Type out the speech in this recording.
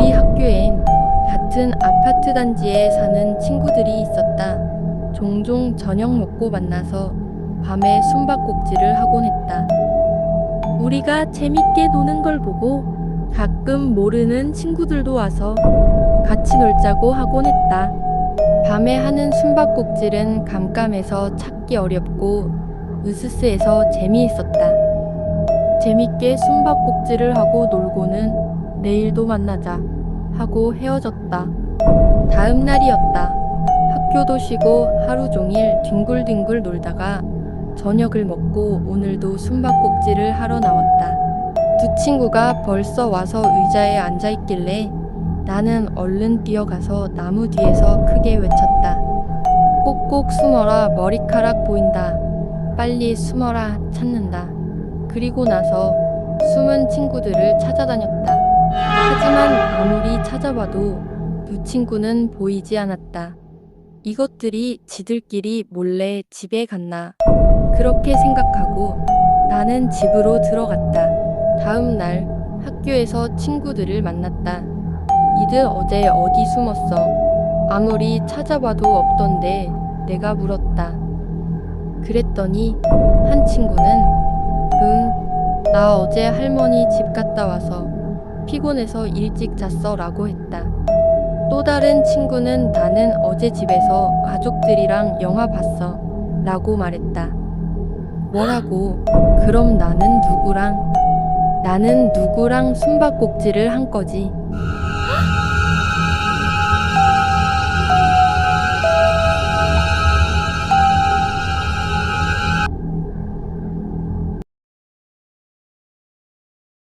우리 학교엔 같은 아파트 단지에 사는 친구들이 있었다. 종종 저녁 먹고 만나서 밤에 숨바꼭질을 하곤 했다. 우리가 재밌게 노는 걸 보고 가끔 모르는 친구들도 와서 같이 놀자고 하곤 했다. 밤에 하는 숨바꼭질은 깜깜해서 찾기 어렵고 으스스해서 재미있었다. 재밌게 숨바꼭질을 하고 놀고는 내일도 만나자 하고 헤어졌다. 다음 날이었다. 학교도 쉬고 하루 종일 뒹굴뒹굴 놀다가 저녁을 먹고 오늘도 숨바꼭질을 하러 나왔다. 두 친구가 벌써 와서 의자에 앉아 있길래 나는 얼른 뛰어가서 나무 뒤에서 크게 외쳤다. 꼭꼭 숨어라 머리카락 보인다. 빨리 숨어라 찾는다. 그리고 나서 숨은 친구들을 찾아다녔다. 하지만 아무리 찾아봐도 두 친구는 보이지 않았다. 이것들이 지들끼리 몰래 집에 갔나. 그렇게 생각하고 나는 집으로 들어갔다. 다음 날 학교에서 친구들을 만났다. 이들 어제 어디 숨었어? 아무리 찾아봐도 없던데 내가 물었다. 그랬더니 한 친구는 응, 나 어제 할머니 집 갔다 와서 피곤해서 일찍 잤어 라고 했다. 또 다른 친구는 나는 어제 집에서 가족들이랑 영화 봤어 라고 말했다. 뭐라고? 그럼 나는 누구랑? 나는 누구랑 숨바꼭질을 한 거지?